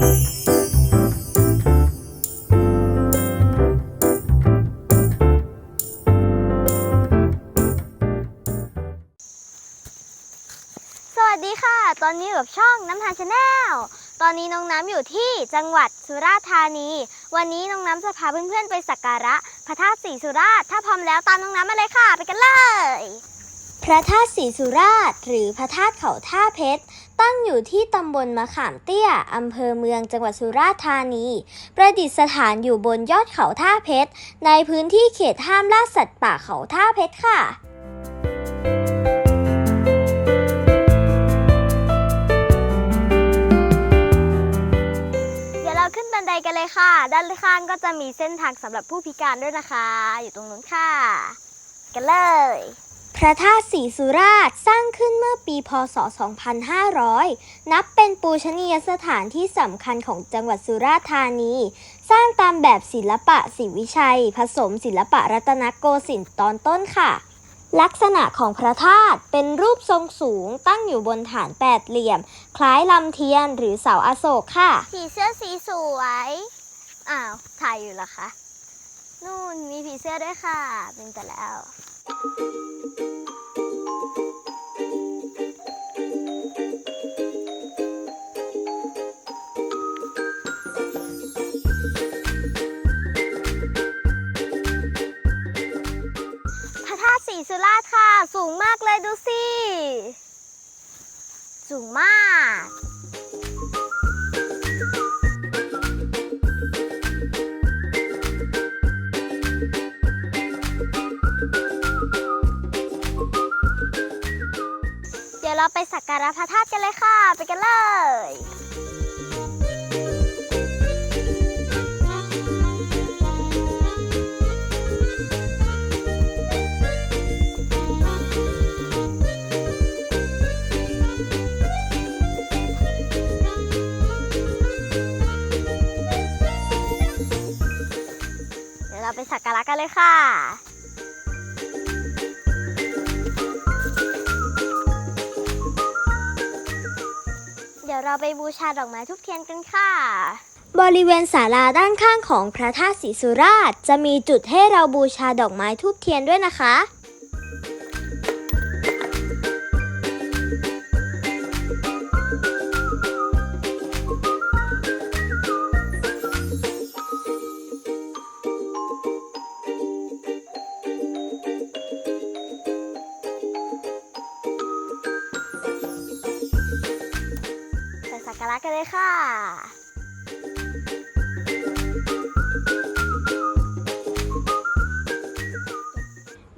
สวัสดีค่ะ ตอนนี้อยู่กับช่องน้ำทานชาแนล ตอนนี้น้องน้ำอยู่ที่จังหวัดสุราษฎร์ธานี วันนี้น้องน้ำจะพาเพื่อนๆไปสักการะพระธาตุศรีสุราษฎร์ ถ้าพร้อมแล้วตามน้องน้ำมาเลยค่ะ ไปกันเลย พระธาตุศรีสุราษฎร์หรือพระธาตุเขาท่าเพชร ตั้งอยู่ที่ตำบลมะขามเตี้ย อำเภอเมืองจังหวัดสุราษฎร์ธานี ประดิษฐานอยู่บนยอดเขาท่าเพชร ในพื้นที่เขตห้ามล่าสัตว์ป่าเขาท่าเพชรค่ะเดี๋ยวเราขึ้นบันไดกันเลยค่ะ ด้านข้างก็จะมีเส้นทางสำหรับผู้พิการด้วยนะคะ อยู่ตรงนู้นค่ะ กันเลย พระธาตุศรีสุราษฎร์สร้างขึ้นเมื่อปี พศ 2500 นับเป็นปูชนียสถานที่สำคัญของจังหวัดสุราษฎร์ธานี สร้างตามแบบศิลปะศรีวิชัย ผสมศิลปะรัตนโกสินทร์ตอนต้นค่ะ ลักษณะของพระธาตุเป็นรูปทรงสูงตั้งอยู่บนฐานแปดเหลี่ยม คล้ายลำเทียนหรือเสาอโศกค่ะ ผีเสื้อสีสวย อ้าว ถ่ายอยู่เหรอคะ นู่นมีผีเสื้อด้วยค่ะ เป็นแต่แล้ว สุราษฎร์ค่ะ สูงมากเลยดูสิ สูงมาก สักการะพระธาตุกันเลยค่ะ ไปกันเลย ยวเราไปบูชาดอกไม้ทุกเทียนกันค่ะ บริเวณศาลาด้านข้างของพระธาตุศรีสุราษฎร์จะมีจุดให้เราบูชาดอกไม้ทุกเทียนด้วยนะคะากันเลยค่ะ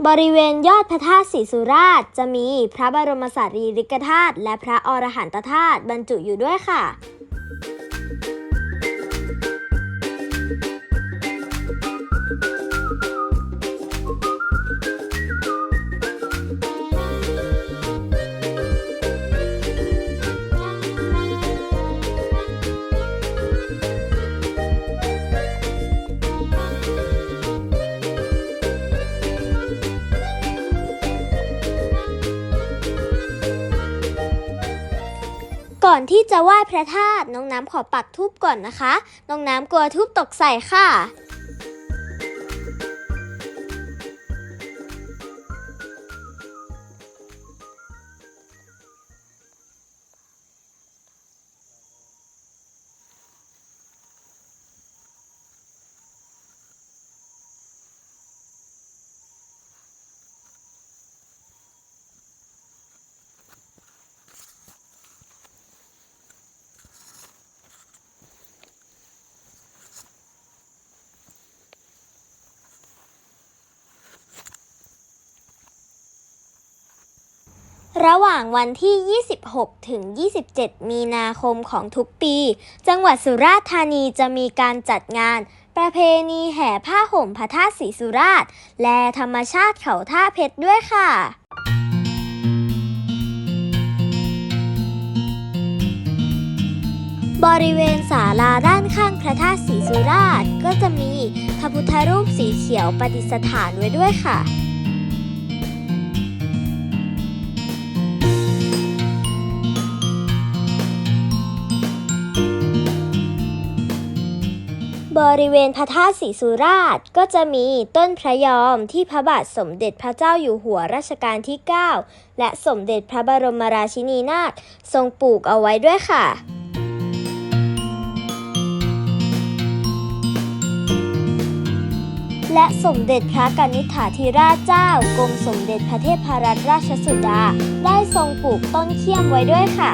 บริเวณยอดพระธาตุศรีสุราษฎร์จะมีพระบรมสารีริกธาตุและพระอรหันตธาตุบรรจุอยู่ด้วยค่ะ ที่จะไหว้พระธาตุน้องน้ำขอปักทูบก่อนนะคะ น้องน้ำกลัวทูบตกใส่ค่ะ ระหว่างวันที่ 26 ถึง 27 มีนาคมของทุกปี จังหวัดสุราษฎร์ธานีจะมีการจัดงาน ประเพณีแห่ผ้าห่มพระธาตุศรีสุราษฎร์และธรรมชาติเขาท่าเพชรด้วยค่ะบริเวณศาลาด้านข้างพระธาตุศรีสุราษฎร์ก็จะมีพระพุทธรูปสีเขียวประดิษฐานไว้ด้วยค่ะ บริเวณพระธาตุศรีสุราษฎร์ก็จะมีต้นพระยอมที่พระบาทสมเด็จพระเจ้าอยู่หัวรัชกาลที่ 9 และสมเด็จพระบรมราชินีนาถทรงปลูกเอาไว้ด้วยค่ะและสมเด็จพระกนิษฐาธิราชเจ้ากรมสมเด็จพระเทพรัตนราชสุดา ได้ทรงปลูกต้นเขี้ยมไว้ด้วยค่ะ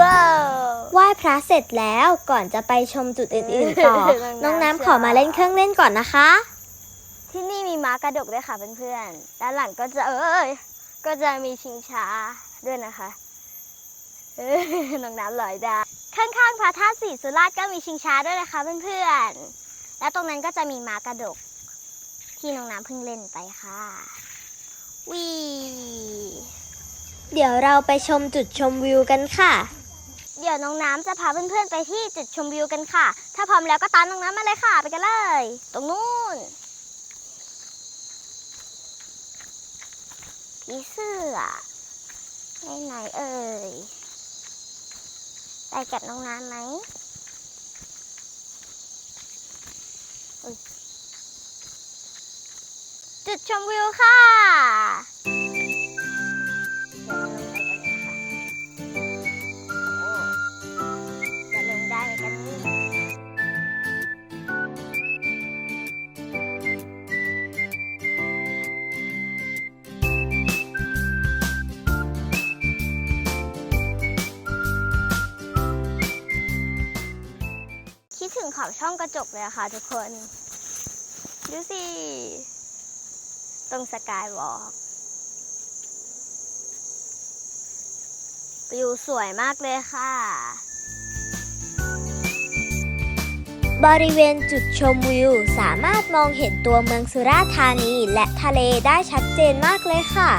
ว้าว ไหว้พระเสร็จแล้วก่อนจะไปชมจุดอื่นๆต่อ น้องน้ำขอมาเล่นเครื่องเล่นก่อนนะคะ ที่นี่มีม้ากระดกด้วยค่ะเพื่อนๆ ด้านหลังก็จะเอ้ย ก็จะมีชิงช้าด้วยนะคะเอ้ยน้องน้ำลอยได้ข้างๆพระธาตุศรีสุราษฎร์ก็มีชิงช้าด้วยนะคะเพื่อนๆ และตรงนั้นก็จะมีม้ากระดก ที่น้องน้ำเพิ่งเล่นไปค่ะวีเดี๋ยวเราไปชมจุดชมวิวกันค่ะ เดี๋ยวน้องน้ำจะพาเพื่อนๆไปที่จุดชมวิวกันค่ะ ถ้าพร้อมแล้วก็ตามน้องน้ำมาเลยค่ะ ไปกันเลย ตรงนู้นผีเสื้อไหนไหนๆเอ่ย ไปกับน้องน้ำไหมจุดชมวิวค่ะ เขาช่องกระจกเลยค่ะทุกคน ดูสิ ตรงสกายวอล์กวิวสวยมากเลยค่ะ บริเวณจุดชมวิวสามารถมองเห็นตัวเมืองสุราษฎร์ธานีและทะเลได้ชัดเจนมากเลยค่ะ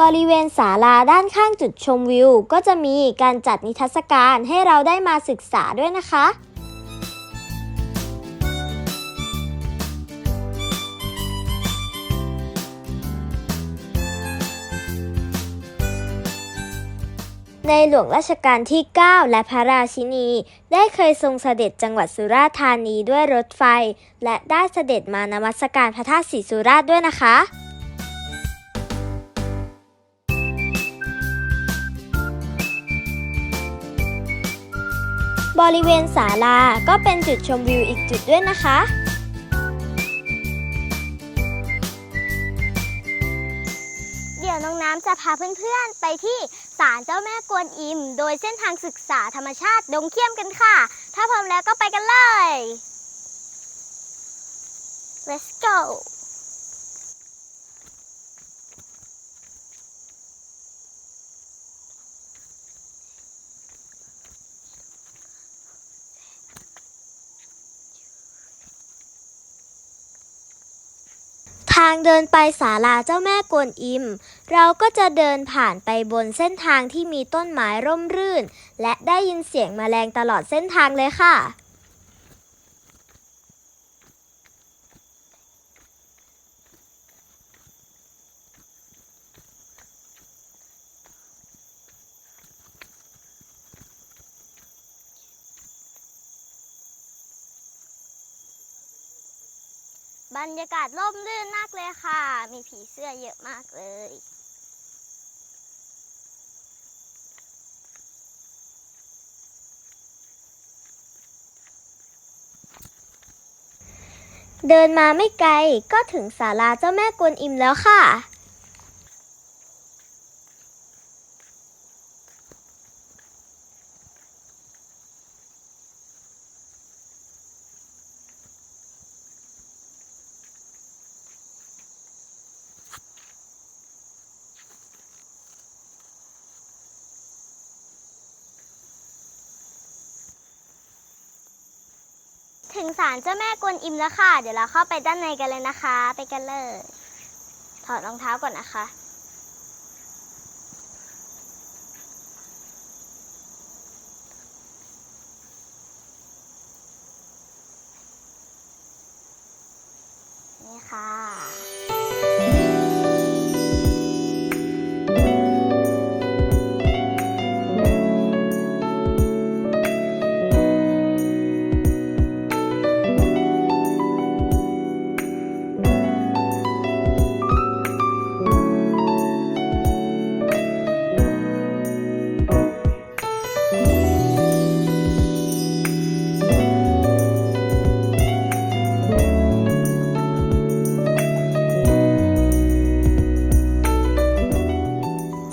บริเวณศาลาด้านข้างจุดชมวิว ก็จะมีการจัดนิทรรศการให้เราได้มาศึกษาด้วยนะคะในหลวงรัชกาลที่ 9 และพระราชินี ได้เคยทรงเสด็จจังหวัดสุราษฎร์ธานีด้วยรถไฟ และได้เสด็จมานมัสการพระธาตุศรีสุราษฎร์ด้วยนะคะ บริเวณศาลาก็เป็นจุดชมวิวอีกจุดด้วยนะคะ เดี๋ยวน้องน้ำจะพาเพื่อนๆ ไปที่ศาลเจ้าแม่กวนอิม โดยเส้นทางศึกษาธรรมชาติดงเขี้ยมกันค่ะ ถ้าพร้อมแล้วก็ไปกันเลย let's go างเดินไปศาลาเจ้าแม่กวนอิม เราก็จะเดินผ่านไปบนเส้นทางที่มีต้นไม้ร่มรื่น และได้ยินเสียงแมลงตลอดเส้นทางเลยค่ะ บรรยากาศร่มรื่นมากเลยค่ะ มีผีเสื้อเยอะมากเลย เดินมาไม่ไกลก็ถึงศาลาเจ้าแม่กวนอิมแล้วค่ะ ถึงศาลเจ้าแม่กวนอิมแล้วค่ะ เดี๋ยวเราเข้าไปด้านในกันเลยนะคะ ไปกันเลย ถอดรองเท้าก่อนนะคะ นี่ค่ะ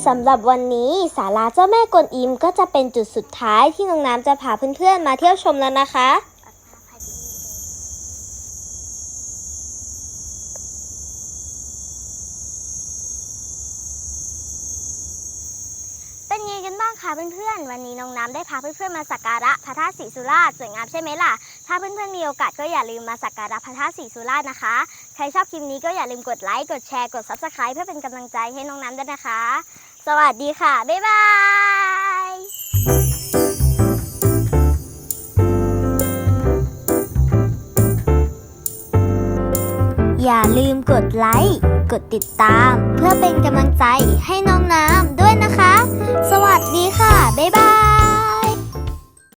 สำหรับวันนี้ศาลาเจ้าแม่กวนอิมก็จะเป็นจุดสุดท้ายที่น้องน้ำจะพาเพื่อนๆมาเที่ยวชมแล้วนะคะเป็นไงกันบ้างคะเพื่อนๆ วันนี้น้องน้ำได้พาเพื่อนๆมาสักการะพระธาตุศรีสุราษฎร์สวยงามใช่ไหมล่ะ ถ้าเพื่อนๆมีโอกาสก็อย่าลืมมาสักการะพระธาตุศรีสุราษฎร์นะคะ ใครชอบคลิปนี้ก็อย่าลืมกดไลค์ กดแชร์ กด subscribe เพื่อเป็นกำลังใจให้น้องน้ำด้วยนะคะ สวัสดีค่ะ บ๊ายบายอย่าลืมกดไลค์ กดติดตาม เพื่อเป็นกำลังใจให้น้องน้ำด้วยนะคะ สวัสดีค่ะ บ๊ายบาย